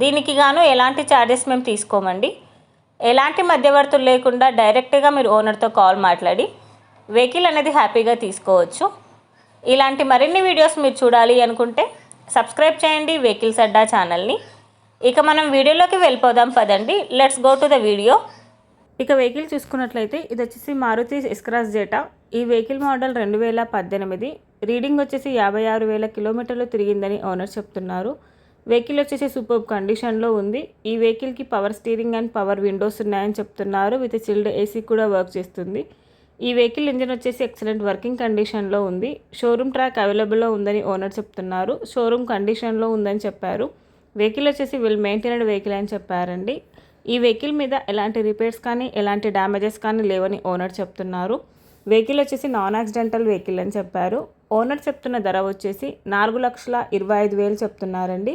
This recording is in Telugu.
దీనికి గాను ఎలాంటి ఛార్జెస్ మేము తీసుకోమండి. ఎలాంటి మధ్యవర్తులు లేకుండా డైరెక్ట్గా మీరు ఓనర్తో కాల్ మాట్లాడి వెహికల్ అనేది హ్యాపీగా తీసుకోవచ్చు. ఇలాంటి మరిన్ని వీడియోస్ మీరు చూడాలి అనుకుంటే సబ్స్క్రైబ్ చేయండి వెహికల్స్ అడ్డా ఛానల్ని ఇక మనం వీడియోలోకి వెళ్ళిపోదాం పదండి. Let's go to the video ఇక వెహికల్ చూసుకున్నట్లయితే ఇది వచ్చేసి మారుతి ఎస్క్రాస్ జేటా ఈ వెహికల్ మోడల్ రెండు వేల పద్దెనిమిది. రీడింగ్ వచ్చేసి యాభై ఆరు వేల కిలోమీటర్లు తిరిగిందని ఓనర్ చెప్తున్నారు. వెహికల్ వచ్చేసి సూపర్ కండిషన్లో ఉంది. ఈ వెహికల్కి power steering and power windows ఉన్నాయని చెప్తున్నారు. విత్ చిల్డ్ ఏసీ కూడా వర్క్ చేస్తుంది. ఈ వెహికల్ ఇంజన్ వచ్చేసి ఎక్సలెంట్ వర్కింగ్ కండిషన్లో ఉంది. షోరూమ్ ట్రాక్ అవైలబుల్లో ఉందని ఓనర్ చెప్తున్నారు. షోరూమ్ కండిషన్లో ఉందని చెప్పారు. వెహికల్ వచ్చేసి విల్ మెయింటైనడ్ వెహికల్ అని చెప్పారండి. ఈ వెహికల్ మీద ఎలాంటి రిపేర్స్ కానీ ఎలాంటి డ్యామేజెస్ కానీ లేవని ఓనర్ చెప్తున్నారు. వెహికల్ వచ్చేసి నాన్ యాక్సిడెంటల్ వెహికల్ అని చెప్పారు. ఓనర్ చెప్తున్న ధర వచ్చేసి నాలుగు లక్షల ఇరవై ఐదు వేలు చెప్తున్నారండి.